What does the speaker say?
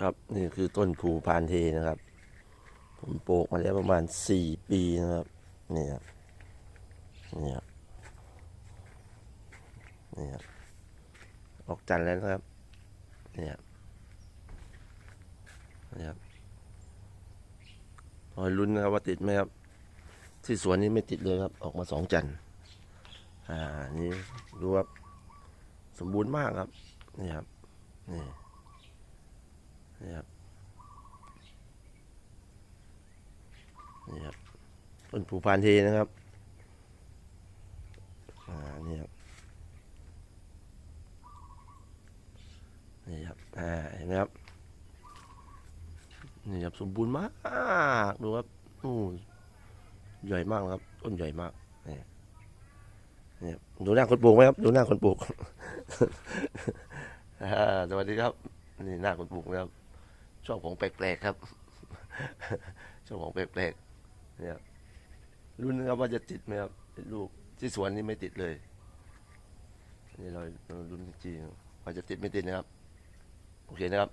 ครับนี่คือต้นผูพานเทนะครับ ผมปลูกมาแล้วประมาณสี่ปีนะครับนี่ครับนี่ครับนี่ครับออกจันทร์แล้วนะครับนี่ครับนี่ครับคอยลุ้นนะครับว่าติดไหมครับ ที่สวนนี้ไม่ติดเลยครับ ออกมาสองจันทร์อ่านี่ดูครับสมบูรณ์มากครับนี่ครับนี่ครับ นี่ครับต้นผูพานเทนะครับอ่านี่ครับนี่ครับอ่าเห็นไหมครับนี่ครับสมบูรณ์มากดูครับโอ้ใหญ่มากครับ ต้นใหญ่มากนี่นี่ครับดูหน้าคนปลูกไหมครับ ดูหน้าคนปลูกสวัสดีครับ นี่หน้าคนปลูกนะครับชอบของแปลกๆครับชอบของแปลกๆ เนี่ยรุ่นนะครับว่าจะติดไหมครับติดลูกที่สวนนี้ไม่ติดเลยนี่เราเรารุ่นจริงว่าจะติดไม่ติดนะครับ โอเคนะครับ